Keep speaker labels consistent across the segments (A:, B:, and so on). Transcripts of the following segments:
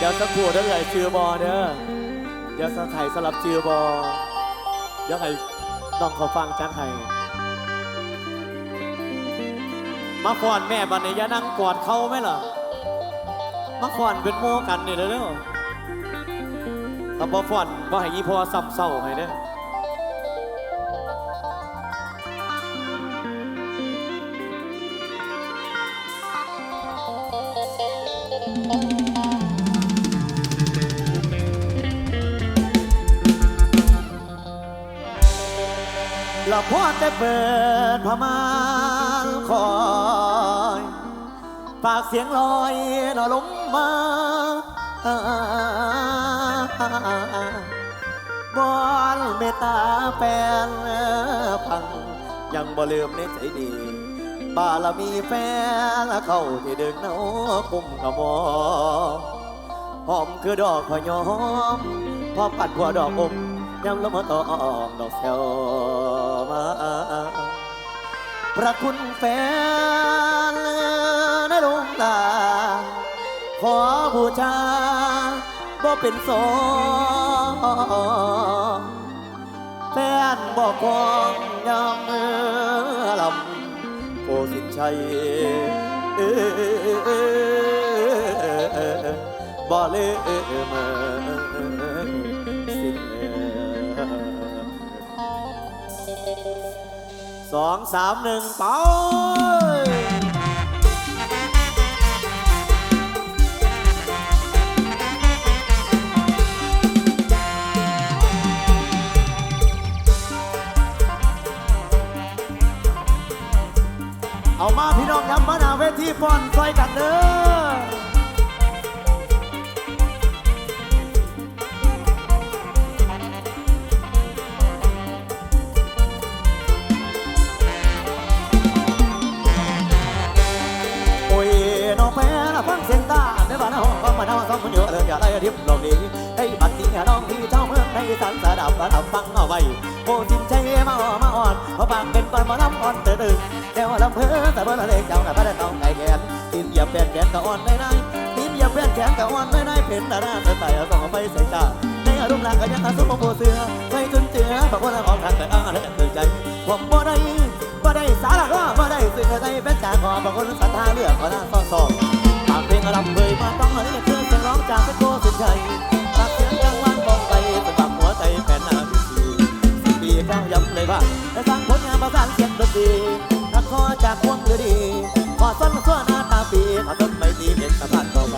A: เดี๋ยวสักครู่เดี๋ยวไอ้ชื่อบอเด้อเดี๋ยวสักไทยสลับชื่อบอเดี๋ยวไอ้น้องเขาฟังจัดให้มาก่อนแม่บันนี้อย่านั่งกอดเขาไหมล่ะมาก่อนเป็นโมกันนี่เด้อถ้าบ่ฟอนบ่ให้ยี่พอซ้ำเศร้าให้เด้อ พอแต่เปิดพมานคอยปากเสียงลอยนอลงมาบอนเมตตาแฟนพัง ยังบ่ลืมในใจดี บารมีแฟนเข้าที่ดึงเนากุมกระมอหอมคือดอกพยอมพอปัดหัวดอกอม ยำลมาตองดอกแซวมาพระคุณแฟนในดวงตา ขอบูชาบ่เป็นสองแฟนบอกกองยามมือลำโอสินชัยเอ้อบ่เลยเมื่อ สองสามหนึ่งเป้าเอามาพี่น้องครับมาหนาเวทีฟ้อนซอยกันเด้อ อะเลยอย่าไล่ทิพย์ลงนี้ให้บัดนี้น้องพี่เจ้าเมืองในสันสดับระดับฟังเอาไว้โอ้จินใจมาอ่อมาอ่อนเพราะปากเป็นก่อนมาลำอ่อนเตือนแต่ว่าลำเพื่อแต่เมื่อเล็กเจ้าหน้าพระได้ต้องไก่แขนตีนเหยียนแขนก็อ่อนได้ได้ตีนเหยียนแขนก็อ่อนได้ได้เป็นดาราเสือไต่ก็ไปใส่ตาในอารมณ์รักก็ยังอาสุมโมเสือใส่จนเจือบอกว่าเราออกทางแต่อ้าและเตือนใจผมบ่ได้บ่ได้สาระก็บ่ได้สื่อใจเป็นจากขอบางคนศรัทธาเลือกก็น่าซ่อนซองปากเพลงรำเบย เป็นโกสินชัยปากเสียงกลางวันกองไปสะบักหัวใจแฟนหน้าพิธีสิบปีก้าวย้ำเลยว่าได้สร้างผลงานประสานเสียงดนตรีนักขอจากพวงคือดีขอส้นส่วนหน้าตาปีขอต้นไม่ตีเป็นสะพานต่อไป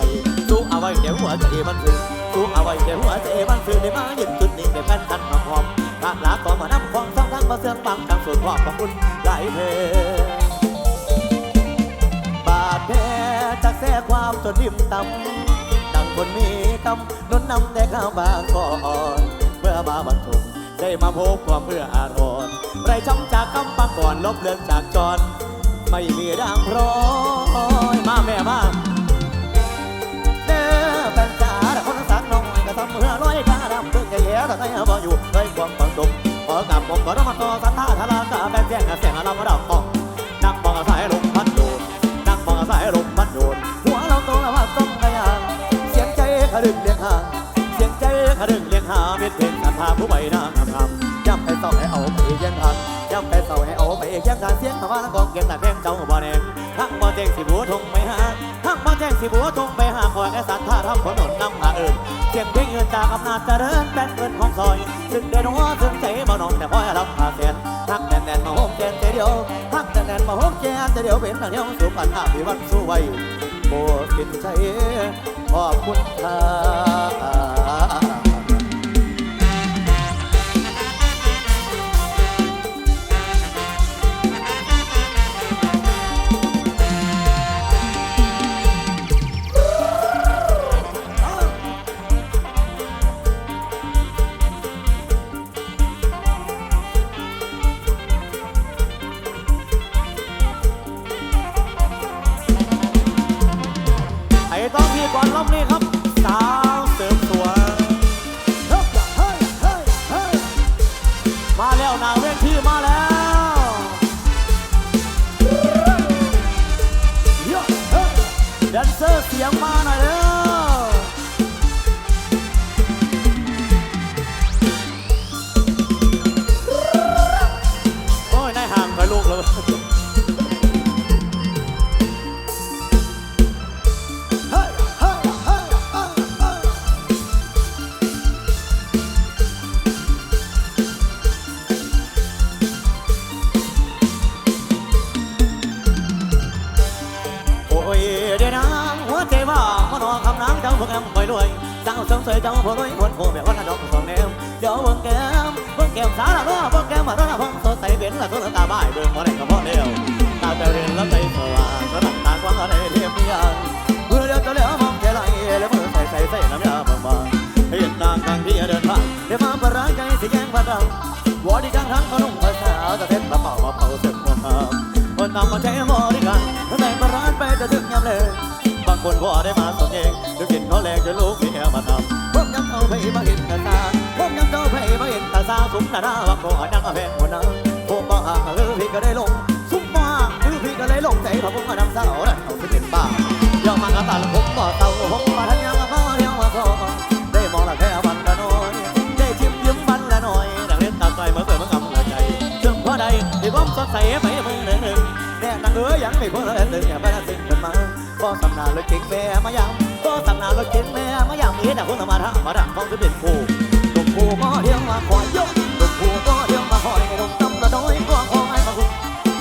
A: สู้เอาไว้เดี๋ยวหัวใจมันซึ้งสู้เอาไว้เดี๋ยวหัวใจมันซึ้งได้มาหยิบจุดนี้ได้แฟนกันหอมหอมกาลาก็มาน้ำของสองทางมาเสื่อมปังดังสุดขอบขอบคุณหลายเพบาดแผลจากแท้ความจนริมต่ำดังคนมี กำนุนนำแต่ข้าวบางก่อนเมื่อมาบรรทุกได้มาพบความเพื่ออารมณ์ไรช้ำจากคำปังก่อนลบเลือนจากจรไม่มีดังพร้อยมาแม่มาเด้อแฟนจ๋าแต่คนสักน้องก็ทำเมื่อร้อยกาดำเพื่อจะแย่แต่ใจบ่อยู่ด้วยความปังดุมขอกับผมก็ต้องมา งหาเป็นเพลงศรัทธาผู้ใบหน้างามๆย้ำให้เศร้าให้เอาไปเยี่ยงทันย้ำไปเศร้าให้เอาไปเคียงทางเสียงมาว่าแล้วกองเกียงตาแข้งเจ้าบ่แดงทั้งบ่แจ้งสิบัวทงไปหาทั้งบ่แจ้งสิบัวทงไปหาคอยแอสันท่าทำขนนนำหาเอิญเสียงเพลงเงินจากอำนาจเจริญแป้นเงินของซอยซึ่งได้หัวซึ่งใจบ่นองแต่คอยรับพาแสนทักแน่นแน่นมาโฮมแกนเดียวทักแน่นแน่นมาโฮมแกนเดียวเป็นทางเดียวสู่ปัญหาพิวันสู้ไว้โบสินใจขอบคุณค่ะ เฮ้ รวสงสัยเจ้าพอรวยคนโคแบบว่าดอกสองแนวเดี๋ยวเบิ่งแก้มเบิ่งแก้มสาวละเนาะเบิ่งแก้มมาล้วนะพงสดใสเป็นละตัวตาบ้ายเบิ่งบ่ได้ก็พอเดียวตาเจ้าเรียนล้วใจสว่างก็ตั้งตากว้างอะไรเรียบเรียงเมื่อเดียวจะเหลือมองแค่ไหลแล้วมือใส่ใส่ใส่น้ำยาบางๆเห็นนางทางที่เดินผ่านเดี๋ยวมาประร้ายใจสิแย่งพันเราวอดีกลางทางเขานุ่งภาษาตะเท็ดมาเป่ามาเป่าเสร็จหัวหามคนนำมาใช้บริก สุมนาหน้าบักโกยังแพงคนนั้นพวกบ้าหรือพี่ก็ได้ลง สุมบ้าหรือพี่ก็ได้ลงใจพระพุทธนำสาวนั่นเอาไปเป็นบ้าเดี๋ยวมากระตาลผมบ่เต่าผมมาทันยังมาเดียวมาพอได้มองละแค่วันละน้อย ได้ชิมยิ้มวันละน้อยดังเล่นตาใจเมื่อเกิดเมื่อกำละใจเชื่อพ่อใดที่ผมสดใสไปมือหนึ่งหนึ่งแน่นางเอ๋ยยังไม่พ้นเลยอย่าไปน่าสิ่งเป็นมาก็สำนาเลยเก่งแม่มายำก็สำนาเลยเก่งแม่มายำมีแต่คนธรรมดามาดังต้องจะเป็นผู้ลู ผู้ก็เดียวมาคอยยกลูกผู้ก็เดียวมาคอยหลูกตำละน้อยก็คอยมาทุก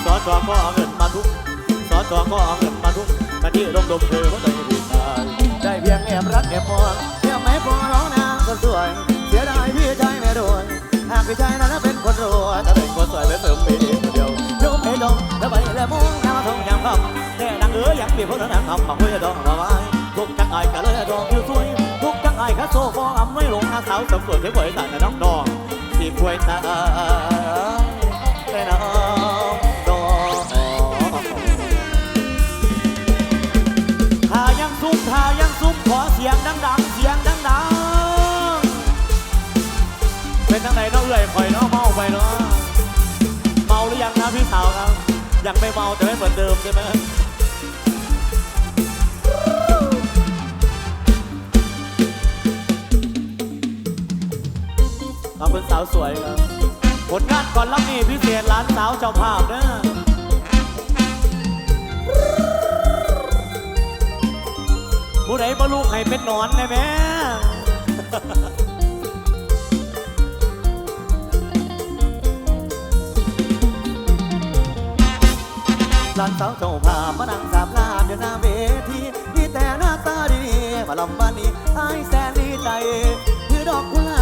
A: สอจอก็เอาเงินมาทุกสอจอก็เอาเงินมาทุกกันที่ดมดมเธอหัวใจดีตายได้เพียงแอบรักแอบมองเที่ยวไม่พอร้องนางก็สวย เสียดายพี่ใจไม่รวยหากพี่ใจนั้นเป็นคนรวยถ้าเป็นคนสวยไปเสริมไปดีคนเดียวโยมให้ดมแล้วไปแล้วมองน้ำมาทงยังคำแต่นางเอ๋ยยังมีพวกนั้นทำมาคุยดอกมาไว้ทุกจังไอ้กะเลยดอกอยู่สวย ทุกจังไอ้าโซ่ฟองอำไม่หลงอาสาวสมสวนเที่ยวไหวแต่น้องดองที่ควยตาแตน้องดองถ้ายังซุ่มถ้ายังซุ่มขอเสียงดังๆเสียงดังๆเป็นทั้งไหนน้องเอื่อยคอยน้องเมาไปเนาะเมาหรือยังนะพี่สาวครับยังไม่เมาแต่ไม่เหมือนเดิมใช่ไหม ขอบคุณสาวสวยครับผลงานก่อนรับนี่พิเศษร้านสาวเจ้าภาพเนะผู้ใดบ่ลูกให้เป็นนอนได้ไหมหลานสาวเจ้าภาพมานั่งสามลาบอยู่หน้าเวทีมีแต่หน้าตาดีๆมาลำบานนี้ไอ้ายแสนดีใจถือดอกกุหลาบ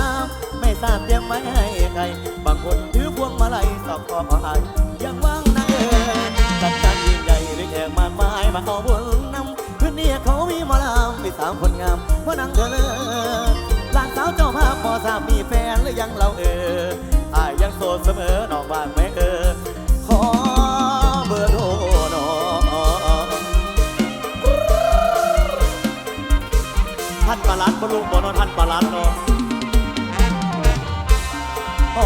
A: ไม่ทราบเตียมไว้ให้ใครบางคนถือพวงมาลัยสอบขอขอให้ยังว่างนะเอ๋ยจัดการยิ่งใหญ่ด้วยแขกมากมายมาเอาบุญนำพื้นนี้เขามีหมอลำมีสามคนงามมาะนังเธอเลยหลานสาวเจ้าภาพพอทราบมีแฟนหรือยังเราเอออายยังโสดเสมอนอกบ้านไม่เออขอเบอร์โทรหน่อยท่านประหลัดบรรลุบนท่านประหลัดเนาะ โอ้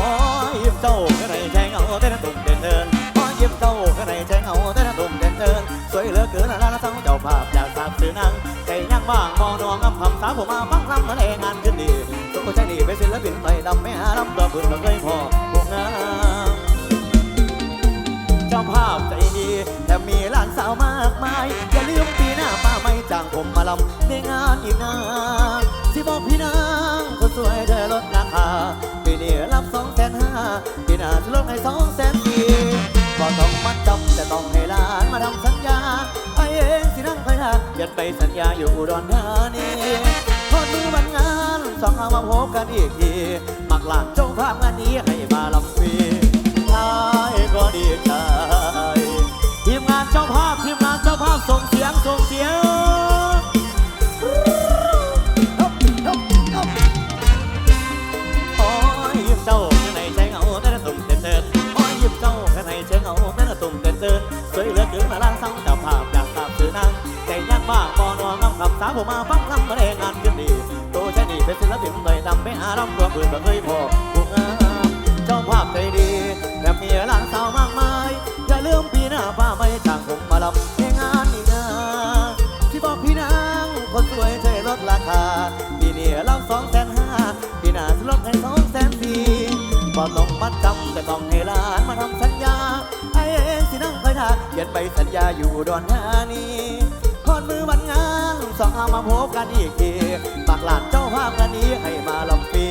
A: ยิ้มเจ้าข้างในแทงเอาแต่น้ำตุ่มเด่นเดินโอ้ยิ้มเจ้าข้างในแทงเอาแต่น้ำตุ่มเด่นเดินสวยเหลือเกินล้วเจ้าเจ้าภาพอยากทราบสื่อนางใจยังว่างมองน้องอำคำสาวผมมาฟังลำมาแรงงานขึ้นดีตัวใจดีเป็นศิลปินไทยดำไม่หาลำตัวปืนเราเคยพอพวกงามเจ้าภาพใจดีแต่มีหลานสาวมากมายอย่าลืมปีหน้าป้าไม่จ้างผมมาลำในงานอีกนะที่บอกพี่นา แสนห้าปีหน้าจะลดให้สองแสนสี่ก็ต้องมัดจำแต่ต้องให้ลานมาทำสัญญาไอ้เองสินั่งคอยหาเขียนไปสัญญาอยู่อุดรธานีพอดมือวันงานสองเอามาพบกันอีกทีมักหลานเจ้าภาพงานนี้ให้มาลำฟรีชายก็ดีใจทีมงานเจ้าภาพาวผมมาฟังลำมาแรงงานขึ้นดีตัวใช่นี่เป็นศิลปินหน่อยดำไม่หาลำตัวปืนบ่เคยพอผู้งามเจ้าภาพใจดีแบบมีหลานสาวมากมาย อย่าลืมปีหน้าป้าไม่จ้างผมมาลำในงานนี่นะที่บอกพี่นางคนสวยใช่ลดราคาปีนี้รับสองแสนห้าปีหน้าจะลดให้สองแสนสี่บ่ต้องมัดจำแต่ต้องให้หลานมาทำสัญญาไอ้ซ็นใบสัญญาอยู่ดอนธานี สองเอามาพบกันอีกทีปากหลานเจ้าภาพกันนี้ให้มาลำปี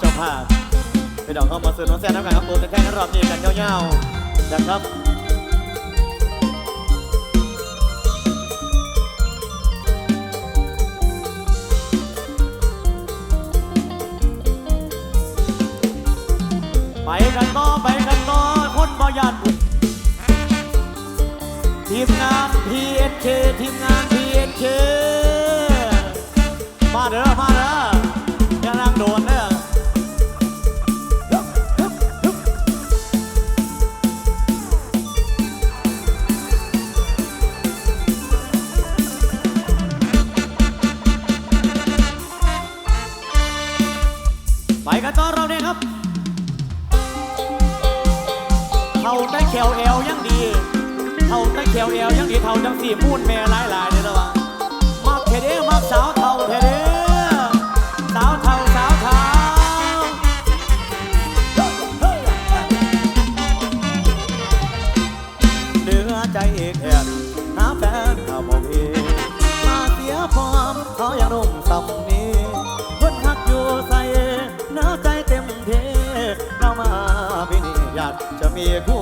A: เจ้าภาพไปดอกเข้ามาซื้อน้องแซ่น้ำกันครับตัวแท้ๆรอบนี้กันเยาวๆนะครับไปกันต่อไปกันต่อคนบอยันทีมงาน PNK ทีมงาน PNK มาเด้อมาเด้ออย่านั่งโดนเด้อ แต่แขวเอวยังดีเท่าจังสี่มูนแม่หลายหลายเลยนะวะมักเทเดมักสาวเท่าเทเด้สาวเท่าสาวเท่าเนื้อใจแค่หาแฟนข้าวบอกเองมาเสียพร้อมเขาอยากนุ่มสำนีคนหักอยู่ใส่เนื้อใจเต็มเทเรามาพี่นี่อยากจะมีคู่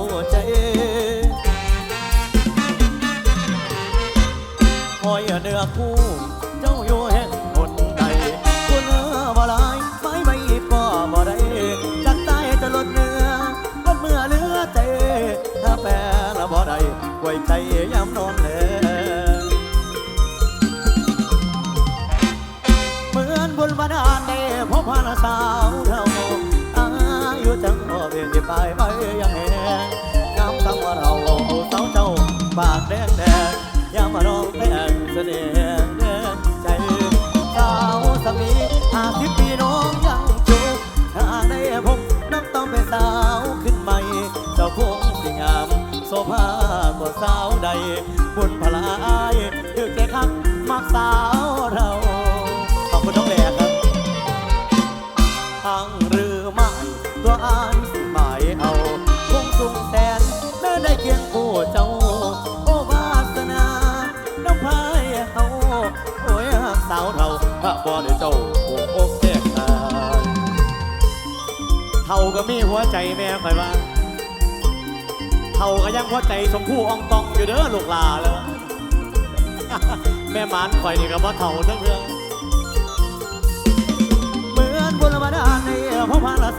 A: อยเนื้อคู่ เจ้าอยู่แห่งคนใดคุณเนื้อบ่ลายไม่ใบก็บ่ได้จากใต้จะลดเนื้อลดเมื่อเลือเตถ้าแปรละบ่ได้ไว้ใจยามนอนแลเหมือนบุญบาดาลได้พบพาสาวเท่าอายุจังบ่เพียงที่ปไปยังแหงงามตั้งว่าเราสาวเจ้าปากแด สาวใด บุญพลายถึกแต่คักมักสาวเรา ขอบคุณน้องแหลกครับทางหรือไม่ตัวอ่านหมายเอาคงสูงแสนแม้ได้เคียงคู่เจ้า โอ้วาสนาน้องพายเฮาโอ้ยหักสาวเท่าถ้าบ่ได้เจ้าโอ้โอ้แก่ตาเท่าก็มีหัวใจแม่คอยว่า เท่าก็ยังหัวใจชมพู่อองตองอยู่เด้อลูกลาแล้วแม่หมานคอยนี่ก็บ่เท่าทั้งเรื่องเหมือนบุญมาดาในพ่อพาลส